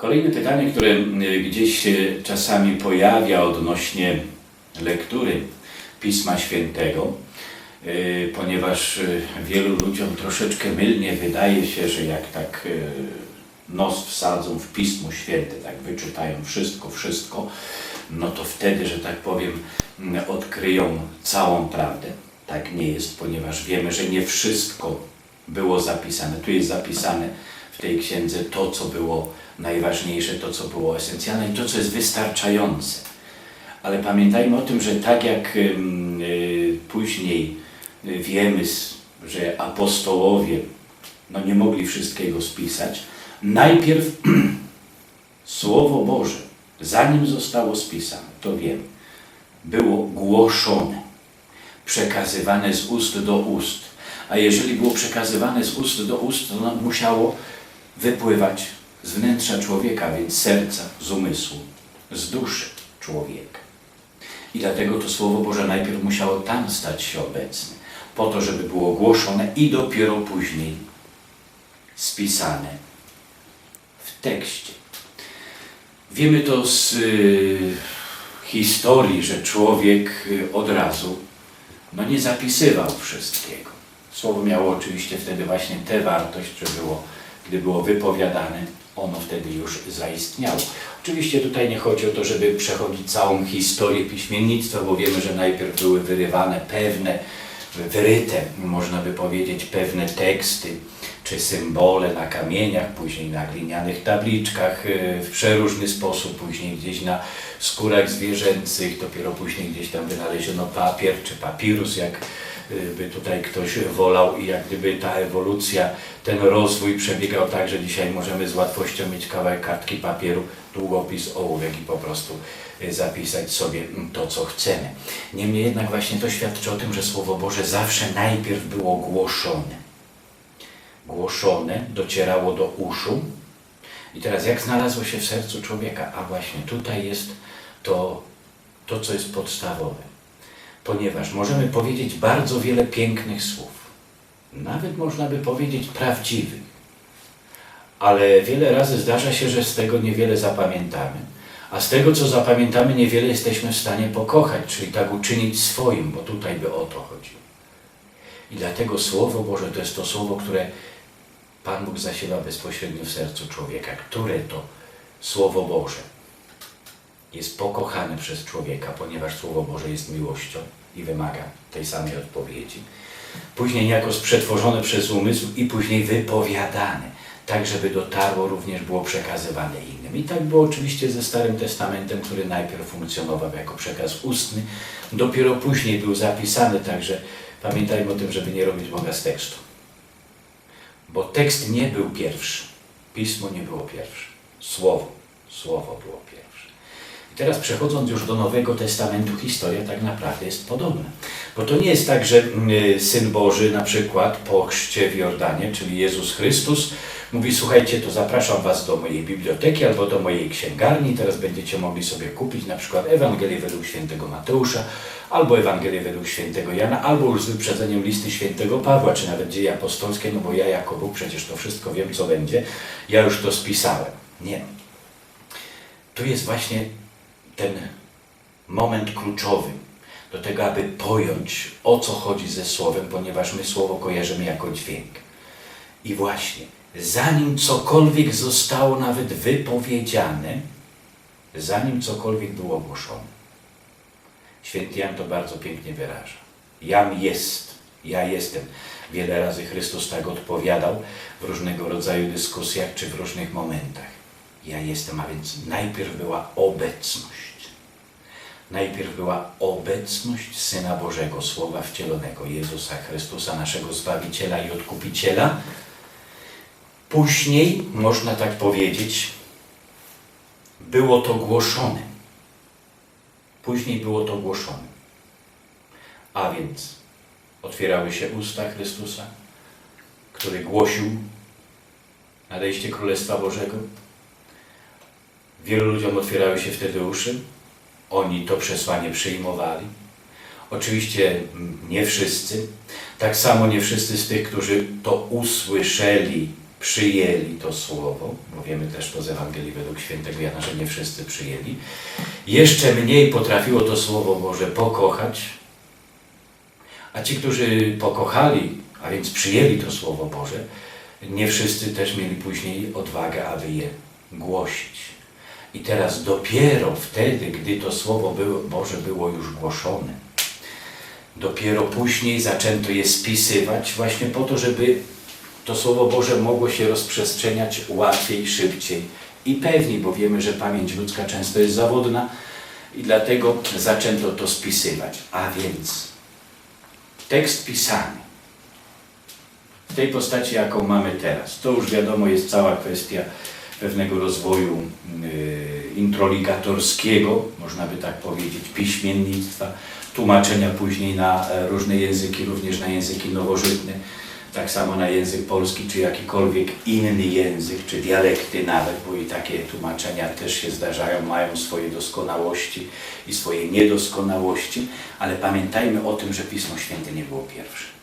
Kolejne pytanie, które y, gdzieś się czasami pojawia odnośnie lektury Pisma Świętego, y, ponieważ y, wielu ludziom troszeczkę mylnie wydaje się, że jak tak nos wsadzą w Pismo Święte, tak wyczytają wszystko, wszystko, no to wtedy, że tak powiem, odkryją całą prawdę. Tak nie jest, ponieważ wiemy, że nie wszystko było zapisane. Tu jest zapisane tej księdze to, co było najważniejsze, to, co było esencjalne i to, co jest wystarczające. Ale pamiętajmy o tym, że tak jak y, później wiemy, że apostołowie no, nie mogli wszystkiego spisać, najpierw Słowo Boże, zanim zostało spisane, to wiemy, było głoszone, przekazywane z ust do ust. A jeżeli było przekazywane z ust do ust, to musiało wypływać z wnętrza człowieka, więc serca, z umysłu, z duszy człowieka. I dlatego to Słowo Boże najpierw musiało tam stać się obecne, po to, żeby było głoszone i dopiero później spisane w tekście. Wiemy to z y, historii, że człowiek y, od razu no, nie zapisywał wszystkiego. Słowo miało oczywiście wtedy właśnie tę wartość, że było, gdy było wypowiadane, ono wtedy już zaistniało. Oczywiście tutaj nie chodzi o to, żeby przechodzić całą historię piśmiennictwa, bo wiemy, że najpierw były wyrywane pewne, wyryte, można by powiedzieć, pewne teksty czy symbole na kamieniach, później na glinianych tabliczkach y, w przeróżny sposób, później gdzieś na skórach zwierzęcych, dopiero później gdzieś tam wynaleziono papier czy papirus, jak by tutaj ktoś wolał i jak gdyby ta ewolucja, ten rozwój przebiegał tak, że dzisiaj możemy z łatwością mieć kawałek kartki papieru, długopis, ołówek i po prostu y, zapisać sobie mm, to, co chcemy. Niemniej jednak właśnie to świadczy o tym, że Słowo Boże zawsze najpierw było głoszone. Głoszone, docierało do uszu. I teraz jak znalazło się w sercu człowieka? A właśnie tutaj jest to, to co jest podstawowe. Ponieważ możemy powiedzieć bardzo wiele pięknych słów. Nawet można by powiedzieć prawdziwych. Ale wiele razy zdarza się, że z tego niewiele zapamiętamy. A z tego, co zapamiętamy, niewiele jesteśmy w stanie pokochać, czyli tak uczynić swoim, bo tutaj by o to chodziło. I dlatego Słowo Boże to jest to Słowo, które Pan Bóg zasiewa bezpośrednio w sercu człowieka, które to Słowo Boże jest pokochane przez człowieka, ponieważ Słowo Boże jest miłością i wymaga tej samej odpowiedzi. Później niejako przetworzone przez umysł i później wypowiadane, tak żeby dotarło, również było przekazywane innym. I tak było oczywiście ze Starym Testamentem, który najpierw funkcjonował jako przekaz ustny, dopiero później był zapisany, także pamiętajmy o tym, żeby nie robić Boga z tekstu. Bo tekst nie był pierwszy, pismo nie było pierwsze, słowo, słowo było pierwsze. I teraz przechodząc już do Nowego Testamentu, historia tak naprawdę jest podobna. Bo to nie jest tak, że y, Syn Boży na przykład po chrzcie w Jordanie, czyli Jezus Chrystus, mówi słuchajcie, to zapraszam Was do mojej biblioteki albo do mojej księgarni, teraz będziecie mogli sobie kupić na przykład Ewangelię według świętego Mateusza, albo Ewangelię według świętego Jana, albo już z wyprzedzeniem listy świętego Pawła, czy nawet dzieje apostolskie, no bo ja jako Bóg przecież to wszystko wiem, co będzie, ja już to spisałem. Nie. Tu jest właśnie ten moment kluczowy do tego, aby pojąć, o co chodzi ze Słowem, ponieważ my Słowo kojarzymy jako dźwięk. I właśnie, zanim cokolwiek zostało nawet wypowiedziane, zanim cokolwiek było ogłoszone, Święty Jan to bardzo pięknie wyraża. Jam jest, ja jestem. Wiele razy Chrystus tak odpowiadał w różnego rodzaju dyskusjach czy w różnych momentach. Ja jestem, a więc najpierw była obecność. Najpierw była obecność Syna Bożego, Słowa wcielonego, Jezusa Chrystusa, naszego Zbawiciela i Odkupiciela. Później, można tak powiedzieć, było to głoszone. Później było to głoszone. A więc otwierały się usta Chrystusa, który głosił nadejście Królestwa Bożego. Wielu ludziom otwierały się wtedy uszy. Oni to przesłanie przyjmowali. Oczywiście nie wszyscy. Tak samo nie wszyscy z tych, którzy to usłyszeli, przyjęli to słowo, bo wiemy też z Ewangelii według świętego Jana, że nie wszyscy przyjęli. Jeszcze mniej potrafiło to słowo Boże pokochać, a ci, którzy pokochali, a więc przyjęli to słowo Boże, nie wszyscy też mieli później odwagę, aby je głosić. I teraz dopiero wtedy, gdy to Słowo było, Boże było już głoszone, dopiero później zaczęto je spisywać właśnie po to, żeby to Słowo Boże mogło się rozprzestrzeniać łatwiej, szybciej i pewniej, bo wiemy, że pamięć ludzka często jest zawodna i dlatego zaczęto to spisywać. A więc tekst pisany w tej postaci, jaką mamy teraz, to już wiadomo jest cała kwestia pewnego rozwoju y, introligatorskiego, można by tak powiedzieć, piśmiennictwa, tłumaczenia później na e, różne języki, również na języki nowożytne, tak samo na język polski, czy jakikolwiek inny język, czy dialekty nawet, bo i takie tłumaczenia też się zdarzają, mają swoje doskonałości i swoje niedoskonałości, ale pamiętajmy o tym, że Pismo Święte nie było pierwsze.